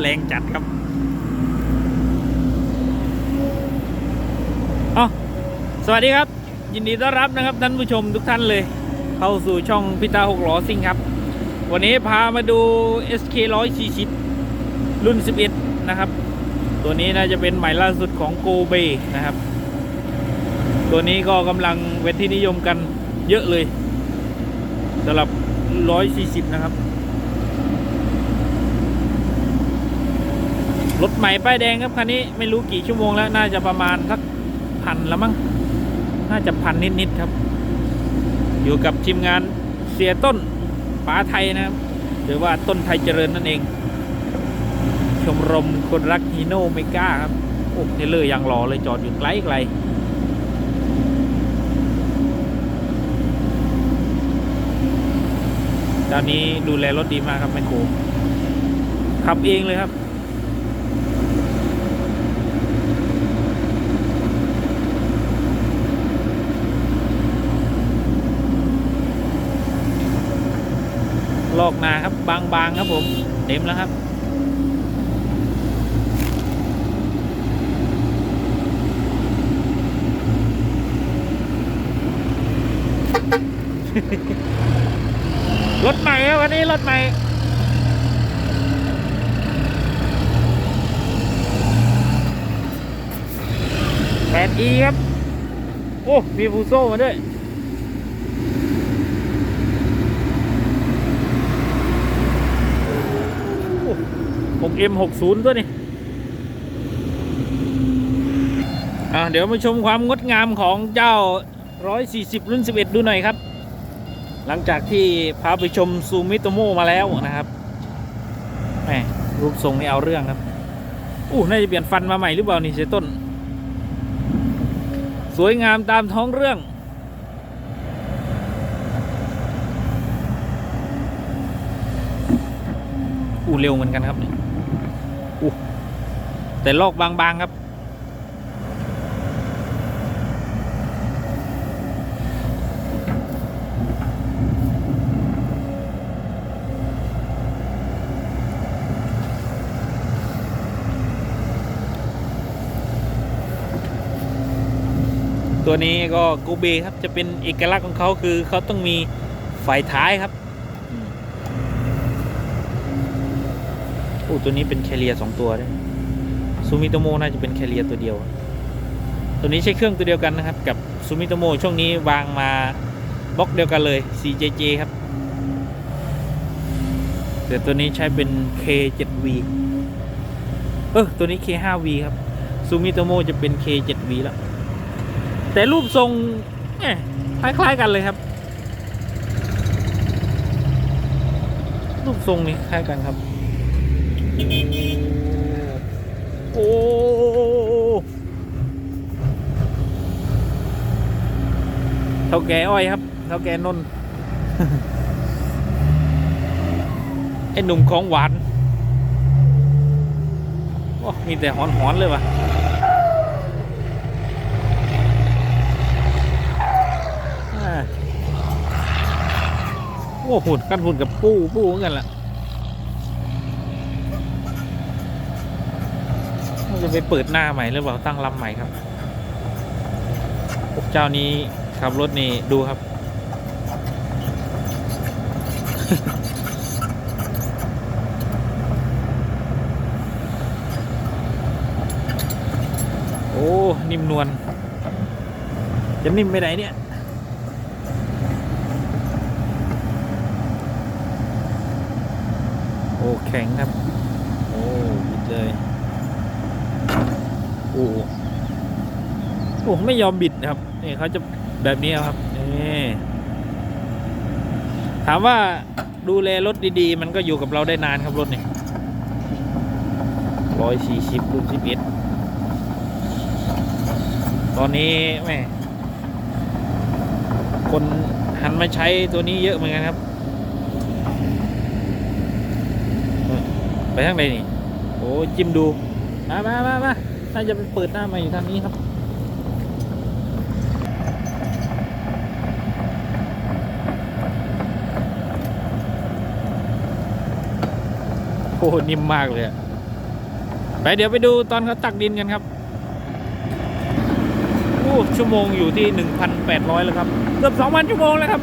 แรงจัดครับอ๋อสวัสดีครับ ยินดีต้อนรับนะครับท่านผู้ชมทุกท่านเลย เข้าสู่ช่องพิตาหกล้อซิ่งครับ วันนี้พามาดู SK 140รุ่น 11 นะครับ ตัวนี้น่าจะเป็นใหม่ล่าสุดของโกเบนะครับ ตัวนี้ก็กำลังเป็นที่นิยมกันเยอะเลยสำหรับ 140 นะครับ รถใหม่ป้ายแดงครับคันนี้ไม่รู้กี่ชั่วโมงแล้วน่าจะประมาณสักพันละมั้งน่าจะพันนิดๆครับ อยู่กับทีมงานเสียต้นป๋าไทยนะครับ หรือว่าต้นไทยเจริญนั่นเอง ชมรมคนรักฮีโน่เมกาครับโอ้เทเลอร์ยังรอเลยจอดอยู่ไกลไกลตอนนี้ดูแลรถดีมากครับแมคโครขับเองเลยครับ ลอกนาครับบางๆครับผมเต็มแล้วครับรถใหม่ครับวันนี้รถใหม่แปดอีครับ โอ้ มีฟูโซ่มาด้วย ผม M60 ตัวนี้อ่าเดี๋ยวมาชมความงดงามของเจ้า 140 รุ่น 11 ดูหน่อยครับ หลังจากที่พาไปชมซูมิโตโมมาแล้วนะครับแหมรูปทรงนี่เอาเรื่องครับอู้น่าจะเปลี่ยนฟันมาใหม่หรือเปล่านี่เซต้น สวยงามตามท้องเรื่องอู้เร็วเหมือนกันครับนี่อู้ แต่ลอกบางๆครับ ตัวนี้ก็โกเบครับจะเป็นเอกลักษณ์ของเขาคือเขาต้องมีไฟท้ายครับอือตัวนี้เป็นแคเรียสองตัวด้วย ซูมิโตโมน่าจะเป็นแคเรียตัวเดียว ตัวนี้ใช้เครื่องตัวเดียวกันนะครับ กับซูมิโตโมช่วงนี้วางมาบล็อกเดียวกันเลย CJJ ครับ แต่ตัวนี้ใช้เป็น K7V เออตัวนี้ K5V ครับซูมิโตโมจะเป็น K7V แล้ว แต่รูปทรงคล้ายๆกันเลยครับ รูปทรงนี่คล้ายกันครับ ท่าแก่อ้อยครับเท่าแก่นนท์ไอ้หนุ่มของหวานโอ้มีแต่หอนๆเลยว่ะอ่าโอ้หุ่นกันหุ่นกับปู้ปู้เหมือนกันล่ะเราจะไปเปิดหน้าใหม่หรือเปล่าตั้งลำใหม่ครับพวกเจ้านี้ ขับรถนี่ดูครับ โอ้ นิ่มนวลจะนิ่มไปไหนเนี่ยโอ้แข็งครับ โอ้บิดเลย โอ้ โอ้ ไม่ยอมบิดนะครับ นี่เขาจะ แบบนี้ครับนี่ถามว่าดูแลรถดีๆ มันก็อยู่กับเราได้นานครับรถนี่ร้อยสี่สิบรุ่นสิบเอ็ดตอนนี้แม่คนหันมาใช้ตัวนี้เยอะเหมือนกันครับ ไปทางไหนนี่ โอ้จิ้มดู มามามามาน่าจะเปิดหน้าใหม่อยู่ทางนี้ครับ อ้นิ่มมากเลยไปเดี๋ยวไปดูตอนเขาตักดินกันครับโอ้ชั่วโมงอยู่ที่ 1,800 แล้วครับ เกือบ 2,000 ชั่วโมงแล้วครับ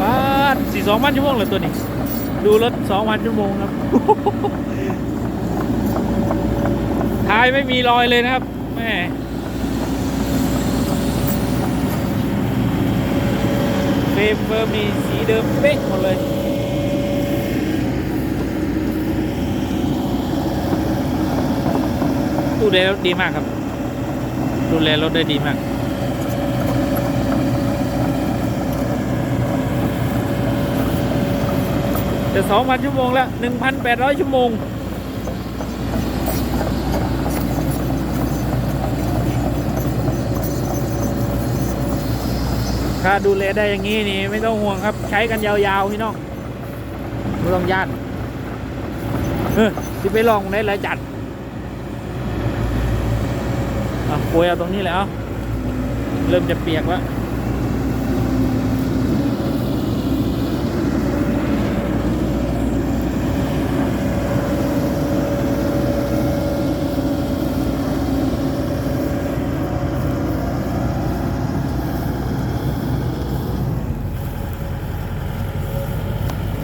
ป้าสี่สองพันชั่วโมงเลยตัวนี้ ดูรถ2,000ชั่วโมงครับท้ายไม่มีรอยเลยนะครับแม่เฟรมเฟอร์มีสีเดิมเป๊ะหมดเลย ดูแลรถดีมากครับ ดูแลรถได้ดีมากจะสองพันชั่วโมงแล้วหนึ่งพันแปดร้อยชั่วโมง ถ้าดูแลได้อย่างนี้นี่ ไม่ต้องห่วงครับ ใช้กันยาวๆ พี่น้องไม่ต้องย่าน เออที่ไปลองได้หลายจัด อะ โกยเอาตรงนี้แล้วเริ่มจะเปียกแล้ว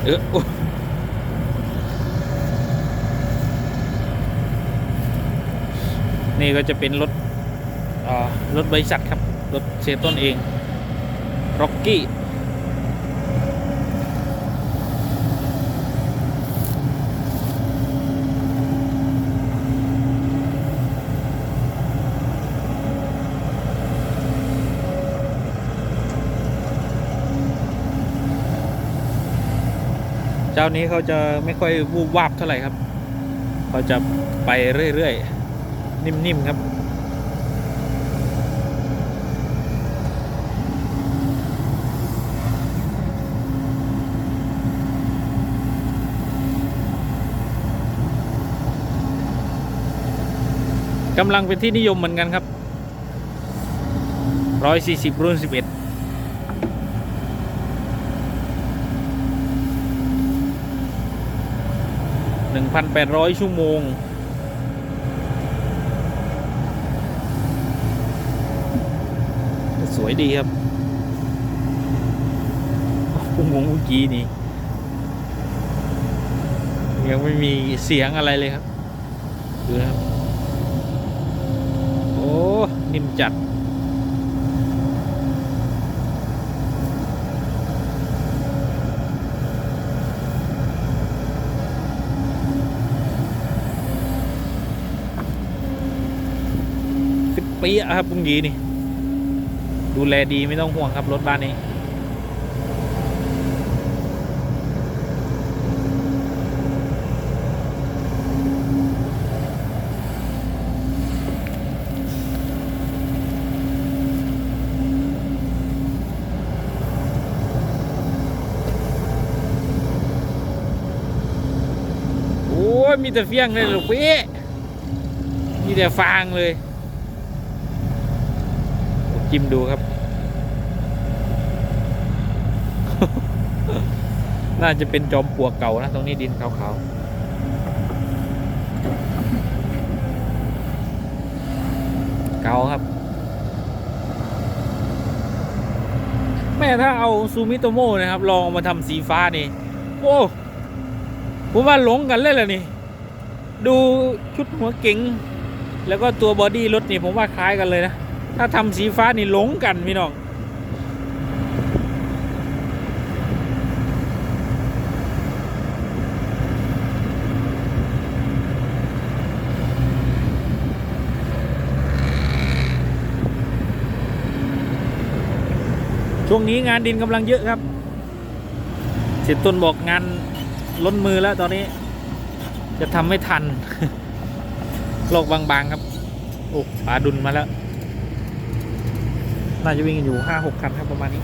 เออโอ้นี่ก็จะเป็นรถ รถบริษัทครับ รถเซต้นเองร็อกกี้เจ้านี้เขาจะไม่ค่อยวูบวาบเท่าไหร่ครับ เขาจะไปเรื่อยๆ นิ่มๆครับ กำลังเป็นที่นิยมเหมือนกันครับ140รุ่น11 1,800ชั่วโมง สวยดีครับอุโมงค์เมื่อกี้นี้ ยังไม่มีเสียงอะไรเลยครับ ดูนะครับโอ้ นิ่มจัด สิบปีอะครับพรุ่งนี้นี่ ดูแลดีไม่ต้องห่วงครับ รถบ้านนี้ โอ้ย มีแต่เฟี้ยงเลยลูกพี่มีแต่ฟางเลยจิ้มดูครับ น่าจะเป็นจอมปลวกเก่านะ ตรงนี้ดินขาวๆเก่าครับ แม่ถ้าเอาซูมิโตโมนะครับ ลองมาทำสีฟ้านี่ โอ้ ผมว่าหลงกันเลยแหละนี่ ดูชุดหัวเก๋งแล้วก็ตัวบอดี้รถนี่ผมว่าคล้ายกันเลยนะ ถ้าทำสีฟ้านี่หลงกันพี่น้องช่วงนี้งานดินกำลังเยอะครับเสียต้นบอกงานล้นมือแล้วตอนนี้ จะทำไม่ทัน โลกบางๆครับ โอ้ปลาดุนมาแล้ว น่าจะวิ่งอยู่ห้าหกคันครับประมาณนี้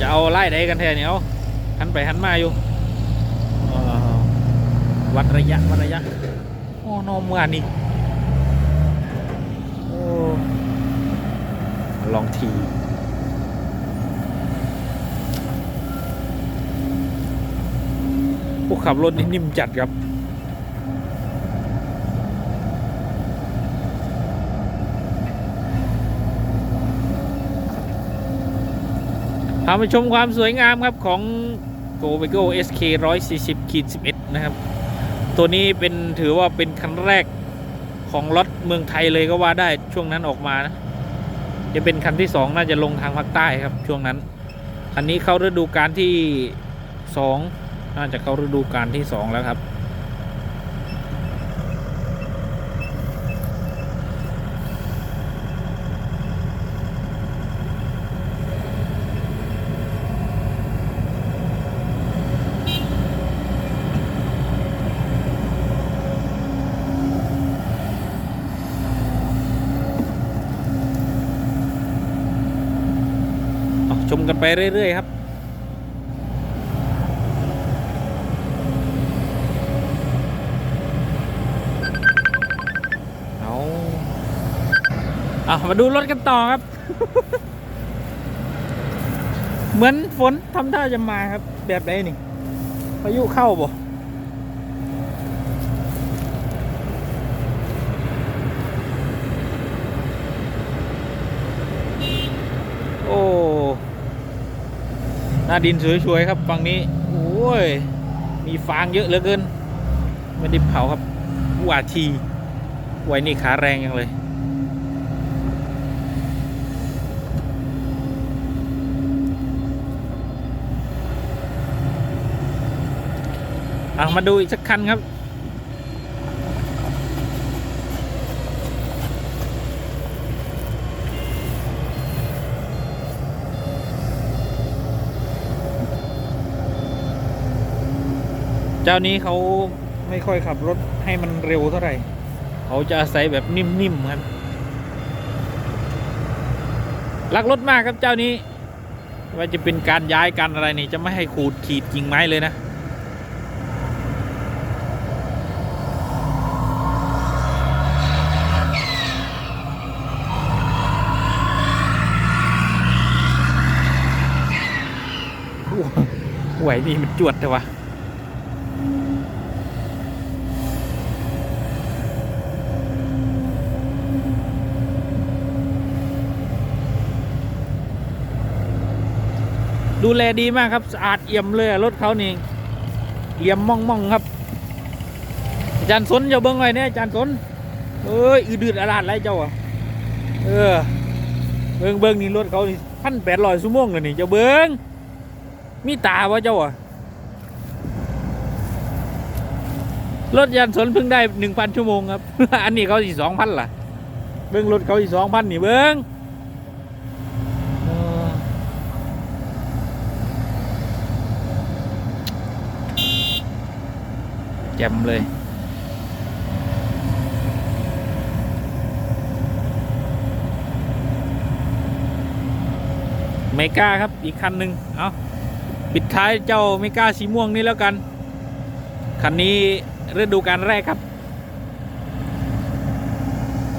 จะเอาไล่ได้กันแทนเนี่ยเอาหันไปหันมาอยู่วัดระยะวัดระยะ โอ้นอมเมื่อนี่โอ้ลองที ผู้ขับรถนี่นิ่มจัดครับ พามาชมความสวยงามครับของ Go v e g o SK 140ขีด11 นะครับ ตัวนี้เป็นถือว่าเป็นคันแรกของรถเมืองไทยเลยก็ว่าได้ช่วงนั้นออกมานะ จะเป็นคันที่ 2 น่าจะลงทางภาคใต้ครับช่วงนั้นคันนี้เข้าฤดูกาลที่ 2 น่าจะเข้าฤดูกาลที่2แล้วครับ ชมกันไปเรื่อย ๆ ครับ อามาดูรถกันต่อครับ เหมือนฝนทำท่าจะมาครับ แบบไหนนี่พายุเข้าบ่โอ้หน้าดินสวยๆครับฝั่งนี้ โอ้ย มีฟางเยอะเหลือเกินไม่ได้เผาครับวาทีไว้นี่ขาแรงยังเลย เอามาดูอีกสักคันครับ เจ้านี้เขาไม่ค่อยขับรถให้มันเร็วเท่าไหร่ เขาจะอาศัยแบบนิ่มๆครับรักรถมากครับเจ้านี้ ว่าจะเป็นการย้ายกันอะไรนี่จะไม่ให้ขูดขีดกิ่งไม้เลยนะ ไหวนี่มันจวดแต่วะดูแลดีมากครับสะอาดเอี่ยมเลยรถเขานี่เลี่ยมม่องม่องครับ อาจารย์สนเจ้าเบิ้งไว้เนี่ยอาจารย์สนเอ้ยอืดดืดอาราดไรเจ้าอะเออเบิ้งเบิ้งนี่รถเขานี่พันแปดร้อยชั่วโมงเลยนี่เจ้าเบิ้ง มีตาวะเจ้าอะรถยันสนเพิ่งได้หนึ่งพันชั่วโมงครับ อันนี้เขาสี่สองพันล่ะ เบิ้งรถเขาสี่สองพันนี่เบิ้งแจ่มเลย เมกาครับอีกคันหนึ่งเอา ปิดท้ายเจ้าเมกาสีม่วงนี่แล้วกัน คันนี้ฤดูการแรกครับ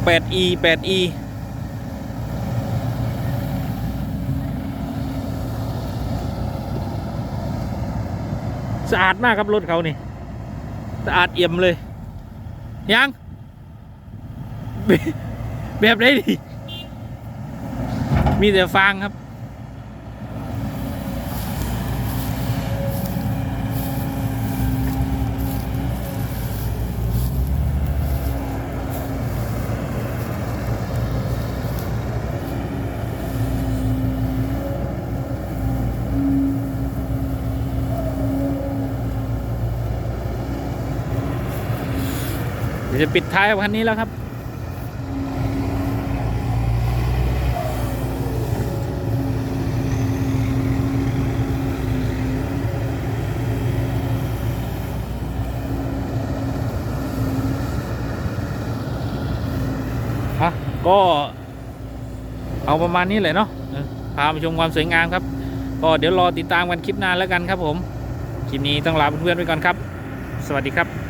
8e 8e สะอาดมากครับรถเขานี่สะอาดเอี่ยมเลย ยัง แบบไหนดิมีแต่ฟางครับ ดี๋ยวจะปิดท้ายกับคันนี้แล้วครับฮะก็เอาประมาณนี้เลยเนาะพามาชมความสวยงามครับ ก็เดี๋ยวรอติดตามกันคลิปหน้าแล้วกันครับผม คลิปนี้ต้องลาเพื่อนๆไปก่อนครับ สวัสดีครับ